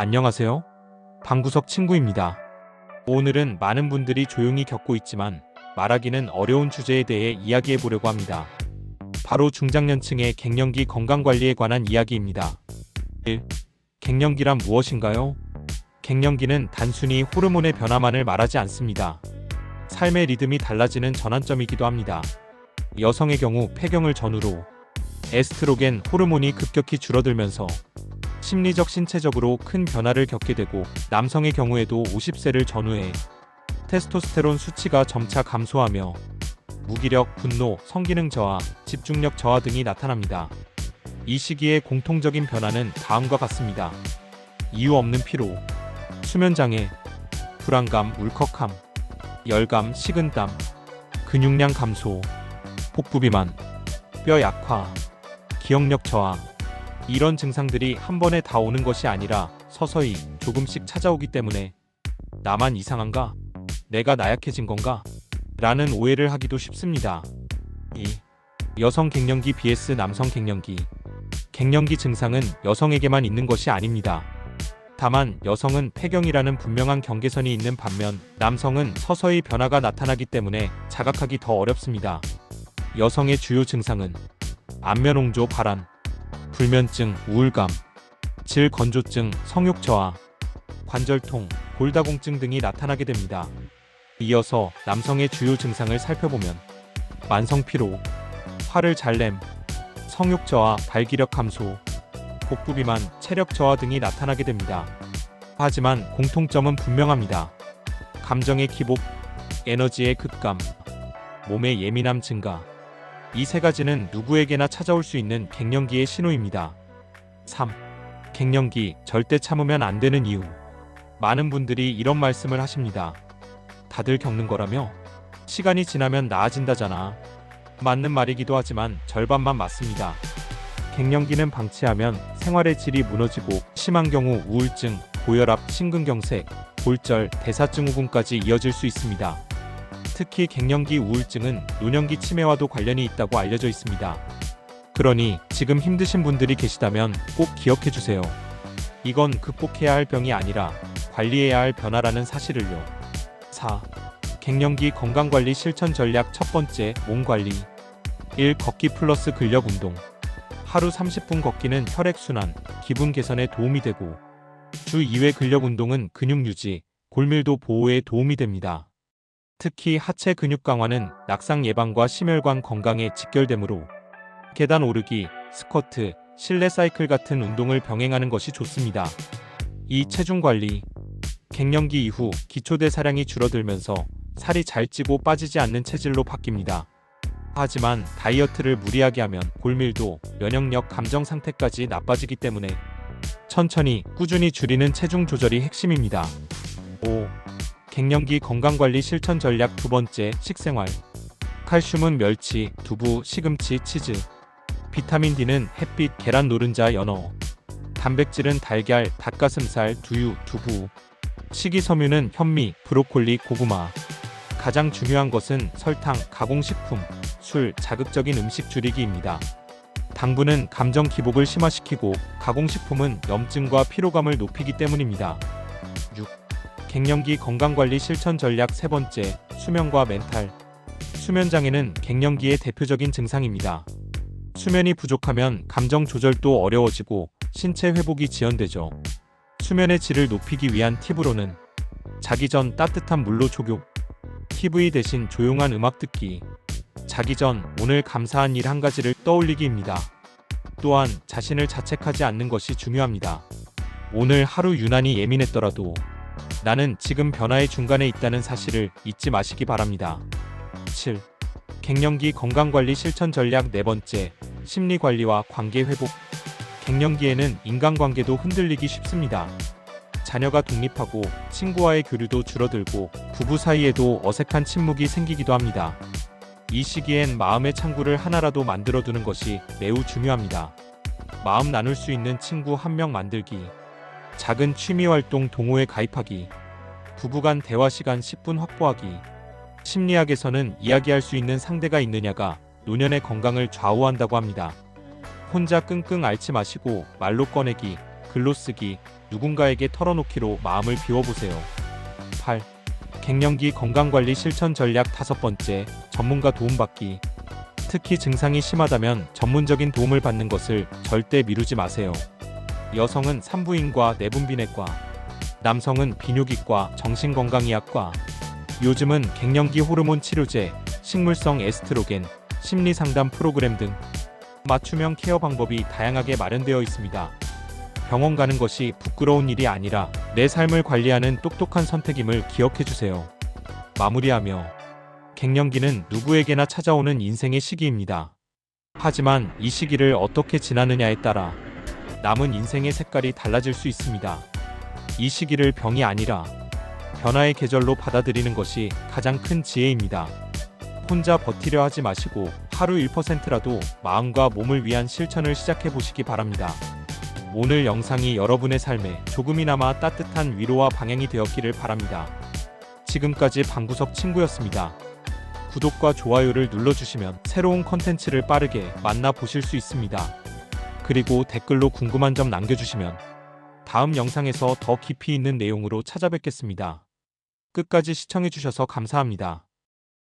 안녕하세요. 방구석 친구입니다. 오늘은 많은 분들이 조용히 겪고 있지만 말하기는 어려운 주제에 대해 이야기해 보려고 합니다. 바로 중장년층의 갱년기 건강관리에 관한 이야기입니다. 1. 갱년기란 무엇인가요? 갱년기는 단순히 호르몬의 변화만을 말하지 않습니다. 삶의 리듬이 달라지는 전환점이기도 합니다. 여성의 경우 폐경을 전후로 에스트로겐 호르몬이 급격히 줄어들면서 심리적 신체적으로 큰 변화를 겪게 되고 남성의 경우에도 50세를 전후해 테스토스테론 수치가 점차 감소하며 무기력, 분노, 성기능 저하, 집중력 저하 등이 나타납니다. 이 시기의 공통적인 변화는 다음과 같습니다. 이유 없는 피로, 수면 장애, 불안감, 울컥함, 열감, 식은땀, 근육량 감소, 복부 비만, 뼈 약화, 기억력 저하, 이런 증상들이 한 번에 다 오는 것이 아니라 서서히 조금씩 찾아오기 때문에 나만 이상한가? 내가 나약해진 건가? 라는 오해를 하기도 쉽습니다. 2. 여성 갱년기 vs 남성 갱년기. 갱년기 증상은 여성에게만 있는 것이 아닙니다. 다만 여성은 폐경이라는 분명한 경계선이 있는 반면 남성은 서서히 변화가 나타나기 때문에 자각하기 더 어렵습니다. 여성의 주요 증상은 안면홍조 발한, 불면증, 우울감, 질 건조증, 성욕 저하, 관절통, 골다공증 등이 나타나게 됩니다. 이어서 남성의 주요 증상을 살펴보면 만성 피로, 화를 잘 냄, 성욕 저하, 발기력 감소, 복부 비만, 체력 저하 등이 나타나게 됩니다. 하지만 공통점은 분명합니다. 감정의 기복, 에너지의 급감, 몸의 예민함 증가. 이 세 가지는 누구에게나 찾아올 수 있는 갱년기의 신호입니다. 3. 갱년기 절대 참으면 안 되는 이유. 많은 분들이 이런 말씀을 하십니다. 다들 겪는 거라며? 시간이 지나면 나아진다잖아. 맞는 말이기도 하지만 절반만 맞습니다. 갱년기는 방치하면 생활의 질이 무너지고 심한 경우 우울증, 고혈압, 심근경색, 골절, 대사증후군까지 이어질 수 있습니다. 특히 갱년기 우울증은 노년기 치매와도 관련이 있다고 알려져 있습니다. 그러니 지금 힘드신 분들이 계시다면 꼭 기억해 주세요. 이건 극복해야 할 병이 아니라 관리해야 할 변화라는 사실을요. 4. 갱년기 건강관리 실천 전략 첫 번째, 몸 관리. 1. 걷기 플러스 근력 운동. 하루 30분 걷기는 혈액순환, 기분 개선에 도움이 되고, 주 2회 근력 운동은 근육 유지, 골밀도 보호에 도움이 됩니다. 특히 하체 근육 강화는 낙상 예방과 심혈관 건강에 직결되므로 계단 오르기, 스쿼트, 실내 사이클 같은 운동을 병행하는 것이 좋습니다. 이 체중 관리. 갱년기 이후 기초대사량이 줄어들면서 살이 잘 찌고 빠지지 않는 체질로 바뀝니다. 하지만 다이어트를 무리하게 하면 골밀도, 면역력, 감정 상태까지 나빠지기 때문에 천천히 꾸준히 줄이는 체중 조절이 핵심입니다. 5. 갱년기 건강관리 실천 전략 두 번째, 식생활. 칼슘은 멸치, 두부, 시금치, 치즈. 비타민 D는 햇빛, 계란 노른자, 연어. 단백질은 달걀, 닭가슴살, 두유, 두부. 식이섬유는 현미, 브로콜리, 고구마. 가장 중요한 것은 설탕, 가공식품, 술, 자극적인 음식 줄이기입니다. 당분은 감정 기복을 심화시키고 가공식품은 염증과 피로감을 높이기 때문입니다. 6. 갱년기 건강관리 실천 전략 세 번째, 수면과 멘탈. 수면 장애는 갱년기의 대표적인 증상입니다. 수면이 부족하면 감정 조절도 어려워지고 신체 회복이 지연되죠. 수면의 질을 높이기 위한 팁으로는 자기 전 따뜻한 물로 족욕, TV 대신 조용한 음악 듣기, 자기 전 오늘 감사한 일 한 가지를 떠올리기입니다. 또한 자신을 자책하지 않는 것이 중요합니다. 오늘 하루 유난히 예민했더라도 나는 지금 변화의 중간에 있다는 사실을 잊지 마시기 바랍니다. 7. 갱년기 건강관리 실천 전략 네 번째, 심리관리와 관계 회복. 갱년기에는 인간관계도 흔들리기 쉽습니다. 자녀가 독립하고 친구와의 교류도 줄어들고 부부 사이에도 어색한 침묵이 생기기도 합니다. 이 시기엔 마음의 창구를 하나라도 만들어 두는 것이 매우 중요합니다. 마음 나눌 수 있는 친구 한 명 만들기. 작은 취미 활동 동호회 가입하기. 부부간 대화 시간 10분 확보하기. 심리학에서는 이야기할 수 있는 상대가 있느냐가 노년의 건강을 좌우한다고 합니다. 혼자 끙끙 앓지 마시고 말로 꺼내기, 글로 쓰기, 누군가에게 털어놓기로 마음을 비워보세요. 8. 갱년기 건강관리 실천 전략 다섯 번째, 전문가 도움받기. 특히 증상이 심하다면 전문적인 도움을 받는 것을 절대 미루지 마세요. 여성은 산부인과 내분비내과, 남성은 비뇨기과, 정신건강의학과, 요즘은 갱년기 호르몬 치료제, 식물성 에스트로겐, 심리 상담 프로그램 등 맞춤형 케어 방법이 다양하게 마련되어 있습니다. 병원 가는 것이 부끄러운 일이 아니라 내 삶을 관리하는 똑똑한 선택임을 기억해 주세요. 마무리하며 갱년기는 누구에게나 찾아오는 인생의 시기입니다. 하지만 이 시기를 어떻게 지나느냐에 따라 남은 인생의 색깔이 달라질 수 있습니다. 이 시기를 병이 아니라 변화의 계절로 받아들이는 것이 가장 큰 지혜입니다. 혼자 버티려 하지 마시고 하루 1%라도 마음과 몸을 위한 실천을 시작해 보시기 바랍니다. 오늘 영상이 여러분의 삶에 조금이나마 따뜻한 위로와 방향이 되었기를 바랍니다. 지금까지 방구석 친구였습니다. 구독과 좋아요를 눌러주시면 새로운 컨텐츠를 빠르게 만나보실 수 있습니다. 그리고 댓글로 궁금한 점 남겨주시면 다음 영상에서 더 깊이 있는 내용으로 찾아뵙겠습니다. 끝까지 시청해주셔서 감사합니다.